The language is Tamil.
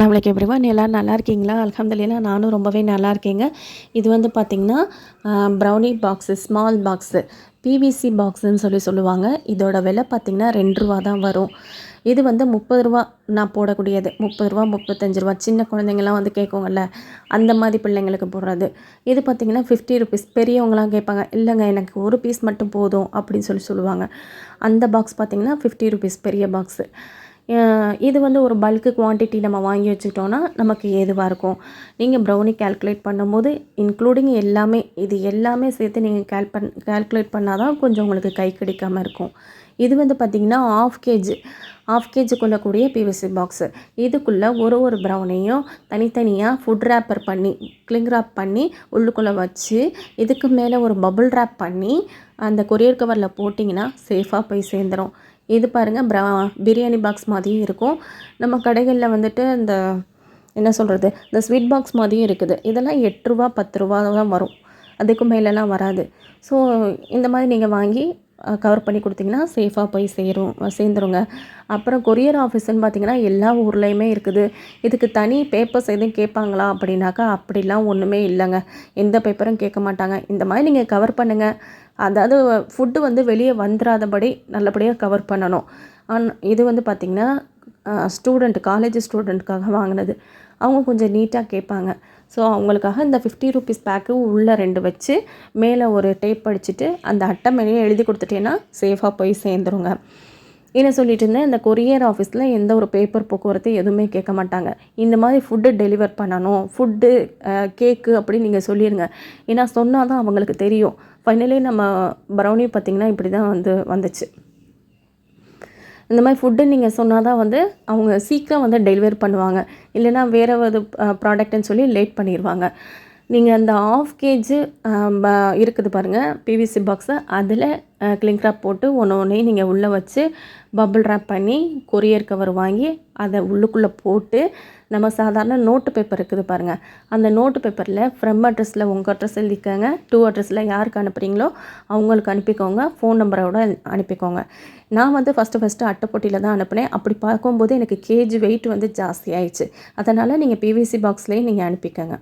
அஸ்லாம் வலைக்கம் எவ்ரிவன் எல்லோரும் நல்லா இருக்கீங்களா? அலமதுல்லா நானும் ரொம்பவே நல்லா இருக்கேங்க. இது வந்து பார்த்திங்கன்னா brownie box small box PVC பாக்ஸுன்னு சொல்லி சொல்லுவாங்க. இதோட விலை பார்த்திங்கன்னா ரெண்டு ரூபா தான் வரும். இது வந்து முப்பது ரூபா நான் போடக்கூடியது. முப்பது ரூபா முப்பத்தஞ்சு ரூபா. சின்ன குழந்தைங்கள்லாம் வந்து கேட்குங்கள்ல அந்த மாதிரி பிள்ளைங்களுக்கு போடுறது. இது பார்த்திங்கன்னா ஃபிஃப்டி ருபீஸ் பெரியவங்களாம் கேட்பாங்க இல்லைங்க எனக்கு ஒரு பீஸ் மட்டும் போதும் அப்படின்னு சொல்லி சொல்லுவாங்க. அந்த பாக்ஸ் பார்த்திங்கன்னா ஃபிஃப்டி ருபீஸ் பெரிய பாக்ஸு இது வந்து ஒரு பல்க்கு குவான்டிட்டி நம்ம வாங்கி வச்சுக்கிட்டோன்னா நமக்கு ஏதுவாக இருக்கும். நீங்கள் ப்ரௌனி கேல்குலேட் பண்ணும்போது இன்க்ளூடிங் எல்லாமே இது எல்லாமே சேர்த்து நீங்கள் கேல் பண் கேல்குலேட் பண்ணால் தான் கொஞ்சம் உங்களுக்கு கை கிடைக்காமல் இருக்கும். இது வந்து பார்த்திங்கன்னா ஆஃப் கேஜி ஆஃப் கேஜி கொள்ளக்கூடிய பிவிசி பாக்ஸு இதுக்குள்ளே ஒரு ஒரு ப்ரௌனையும் தனித்தனியாக ஃபுட் ரேப்பர் பண்ணி கிளிங் ரேப் பண்ணி உள்ளுக்குள்ளே வச்சு இதுக்கு மேலே ஒரு பபுள் ரேப் பண்ணி அந்த கொரியர் கவரில் போட்டிங்கன்னா சேஃபாக போய் சேர்ந்துடும் இது பாருங்கள் ப்ரா பிரியாணி பாக்ஸ் மாதிரியும் இருக்கும். நம்ம கடைகளில் வந்துட்டு இந்த என்ன சொல்கிறது இந்த ஸ்வீட் பாக்ஸ் மாதிரியும் இருக்குது. இதெல்லாம் எட்டு ரூபா பத்து ரூபா தான் வரும். அதுக்கு மேலெலாம் வராது. ஸோ இந்த மாதிரி நீங்கள் வாங்கி கவர் பண்ணி கொடுத்தீங்கன்னா சேஃபாக போய் சேரும் சேர்ந்துருங்க. அப்புறம் கொரியர் ஆஃபீஸ்ன்னு பார்த்தீங்கன்னா எல்லா ஊர்லேயுமே இருக்குது. இதுக்கு தனி பேப்பர்ஸ் எதுவும் கேட்பாங்களா அப்படின்னாக்கா அப்படிலாம் ஒன்றுமே இல்லைங்க. எந்த பேப்பரும் கேட்க மாட்டாங்க. இந்த மாதிரி நீங்கள் கவர் பண்ணுங்கள் அதாவது ஃபுட்டு வந்து வெளியே வந்துடாதபடி நல்லபடியாக கவர் பண்ணணும். அன் இது வந்து பார்த்திங்கன்னா ஸ்டூடெண்ட் காலேஜ் ஸ்டூடெண்ட்டுக்காக வாங்கினது. அவங்க கொஞ்சம் நீட்டாக கேட்பாங்க. ஸோ அவங்களுக்காக இந்த ஃபிஃப்டி ருபீஸ் பேக்கு உள்ளே ரெண்டு வச்சு மேலே ஒரு டேப் அடிச்சுட்டு அந்த அட்டை மேலேயே எழுதி கொடுத்துட்டேன்னா சேஃபாக போய் சேர்ந்துருங்க. என்ன சொல்லிட்டு இருந்தேன் இந்த கொரியர் ஆஃபீஸில் எந்த ஒரு பேப்பர் போக்குவரத்து எதுவுமே கேட்க மாட்டாங்க. இந்த மாதிரி ஃபுட்டு டெலிவர் பண்ணணும் ஃபுட்டு கேக்கு அப்படின்னு நீங்கள் சொல்லிடுங்க ஏன்னா சொன்னால் தான் அவங்களுக்கு தெரியும். ஃபைனலி நம்ம ப்ரௌனி பார்த்திங்கன்னா இப்படி தான் வந்து வந்துச்சு. இந்த மாதிரி ஃபுட்டு நீங்கள் சொன்னால் தான் வந்து அவங்க சீக்கிரம் வந்து டெலிவர் பண்ணுவாங்க. இல்லைன்னா வேறு ஒரு ப்ராடக்ட்னு சொல்லி லேட் பண்ணிடுவாங்க நீங்கள் அந்த ஆஃப் கேஜி இருக்குது பாருங்கள் பிவிசி பாக்ஸு அதில் கிளிங் ரேப் போட்டு ஒன்று ஒன்றையும் நீங்கள் உள்ளே வச்சு பபிள் ரேப் பண்ணி கொரியர் கவர் வாங்கி அதை உள்ளுக்குள்ளே போட்டு நம்ம சாதாரண நோட்டு பேப்பர் இருக்குது பாருங்கள் அந்த நோட்டு பேப்பரில் ஃப்ரம் அட்ரஸில் உங்கள் அட்ரஸ் எழுதிக்கோங்க. டூ அட்ரஸில் யாருக்கு அனுப்புகிறீங்களோ அவங்களுக்கு அனுப்பிக்கோங்க. ஃபோன் நம்பரோட அனுப்பிக்கோங்க. நான் வந்து ஃபஸ்ட்டு ஃபஸ்ட்டு அட்டைப்பொட்டியில் தான் அனுப்புனேன். அப்படி பார்க்கும்போது எனக்கு கேஜி வெயிட் வந்து ஜாஸ்தி ஆயிடுச்சு. அதனால் நீங்கள் பிவிசி பாக்ஸ்லேயே நீங்கள் அனுப்பிக்கோங்க.